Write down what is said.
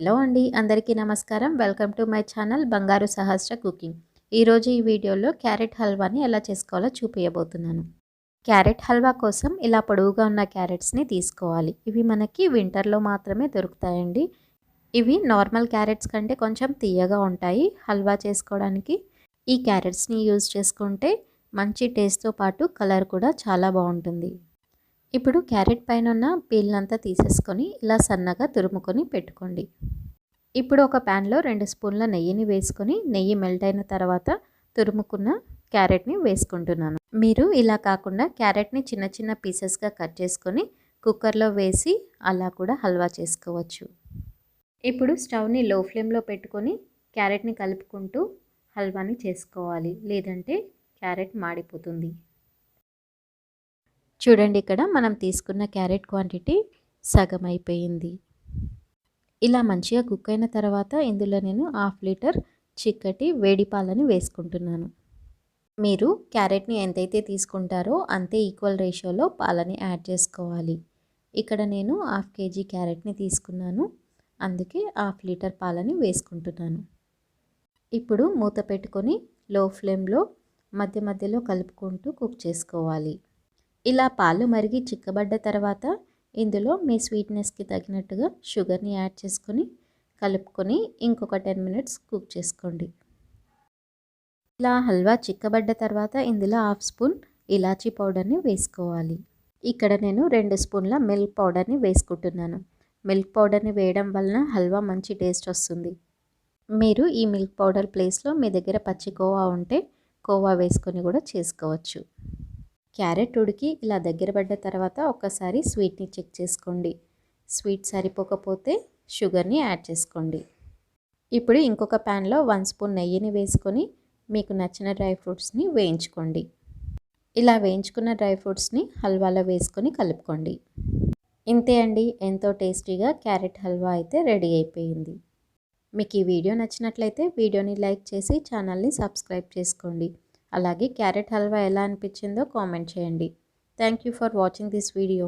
Hello అండి అందరికీ నమస్కారం. వెల్కమ్ టు మై ఛానల్ బంగారు సహస్ర కుకింగ్. ఈరోజు ఈ వీడియోలో క్యారెట్ హల్వాని ఎలా చేసుకోవాలో చూపించబోతున్నాను క్యారెట్ హల్వా కోసం ఇలా పొడవుగా ఉన్న క్యారెట్స్ని తీసుకోవాలి. ఇవి మనకి వింటర్లో మాత్రమే దొరుకుతాయండి. ఇవి నార్మల్ క్యారెట్స్ కంటే కొంచెం తీయగా ఉంటాయి. హల్వా చేసుకోవడానికి ఈ క్యారెట్స్ని యూజ్ చేసుకుంటే మంచి టేస్ట్తో పాటు కలర్ కూడా చాలా బాగుంటుంది. ఇప్పుడు క్యారెట్ పైన ఉన్న పీల్నంతా తీసేసుకొని ఇలా సన్నగా తురుముకొని పెట్టుకోండి. ఇప్పుడు ఒక ప్యాన్లో రెండు స్పూన్ల నెయ్యిని వేసుకొని నెయ్యి మెల్ట్ అయిన తర్వాత తురుముకున్న క్యారెట్ని వేసుకుంటున్నాను. మీరు ఇలా కాకుండా క్యారెట్ని చిన్న చిన్న పీసెస్గా కట్ చేసుకొని కుక్కర్లో వేసి అలా కూడా హల్వా చేసుకోవచ్చు. ఇప్పుడు స్టవ్ని లో ఫ్లేమ్లో పెట్టుకొని క్యారెట్ని కలుపుకుంటూ హల్వాని చేసుకోవాలి. లేదంటే క్యారెట్ మాడిపోతుంది. చూడండి ఇక్కడ మనం తీసుకున్న క్యారెట్ క్వాంటిటీ సగం అయిపోయింది ఇలా మంచిగా కుక్ అయిన తర్వాత ఇందులో నేను హాఫ్ లీటర్ చిక్కటి వేడి పాలని వేసుకుంటున్నాను. మీరు క్యారెట్ని ఎంతైతే తీసుకుంటారో అంతే ఈక్వల్ రేషియోలో పాలని యాడ్ చేసుకోవాలి. ఇక్కడ నేను హాఫ్ కేజీ క్యారెట్ని తీసుకున్నాను. అందుకే హాఫ్ లీటర్ పాలని వేసుకుంటున్నాను. ఇప్పుడు మూత పెట్టుకొని లో ఫ్లేమ్లో మధ్య మధ్యలో కలుపుకుంటూ కుక్ చేసుకోవాలి. ఇలా పాలు మరిగి చిక్కబడ్డ తర్వాత ఇందులో మీ స్వీట్నెస్కి తగినట్టుగా షుగర్ని యాడ్ చేసుకొని కలుపుకొని ఇంకొక టెన్ మినిట్స్ కుక్ చేసుకోండి. ఇలా హల్వా చిక్కబడ్డ తర్వాత ఇందులో హాఫ్ స్పూన్ ఇలాచీ పౌడర్ని వేసుకోవాలి. ఇక్కడ నేను రెండు స్పూన్ల మిల్క్ పౌడర్ని వేసుకుంటున్నాను. మిల్క్ పౌడర్ని వేయడం వలన హల్వా మంచి టేస్ట్ వస్తుంది. మీరు ఈ మిల్క్ పౌడర్ ప్లేస్లో మీ దగ్గర పచ్చి కోవా ఉంటే కోవా వేసుకొని కూడా చేసుకోవచ్చు. క్యారెట్ ఉడికి ఇలా దగ్గర పడ్డ తర్వాత ఒక్కసారి స్వీట్ని చెక్ చేసుకోండి. స్వీట్ సరిపోకపోతే షుగర్ని యాడ్ చేసుకోండి. ఇప్పుడు ఇంకొక ప్యాన్లో వన్ స్పూన్ నెయ్యిని వేసుకొని మీకు నచ్చిన డ్రై ఫ్రూట్స్ని వేయించుకోండి. ఇలా వేయించుకున్న డ్రై ఫ్రూట్స్ని హల్వాలో వేసుకొని కలుపుకోండి. ఇంతే అండి. ఎంతో టేస్టీగా క్యారెట్ హల్వా అయితే రెడీ అయిపోయింది. మీకు ఈ వీడియో నచ్చినట్లయితే వీడియోని లైక్ చేసి ఛానల్ని సబ్స్క్రైబ్ చేసుకోండి. అలాగే క్యారెట్ హల్వా ఎలా అనిపించిందో కామెంట్ చేయండి. Thank you for watching this video.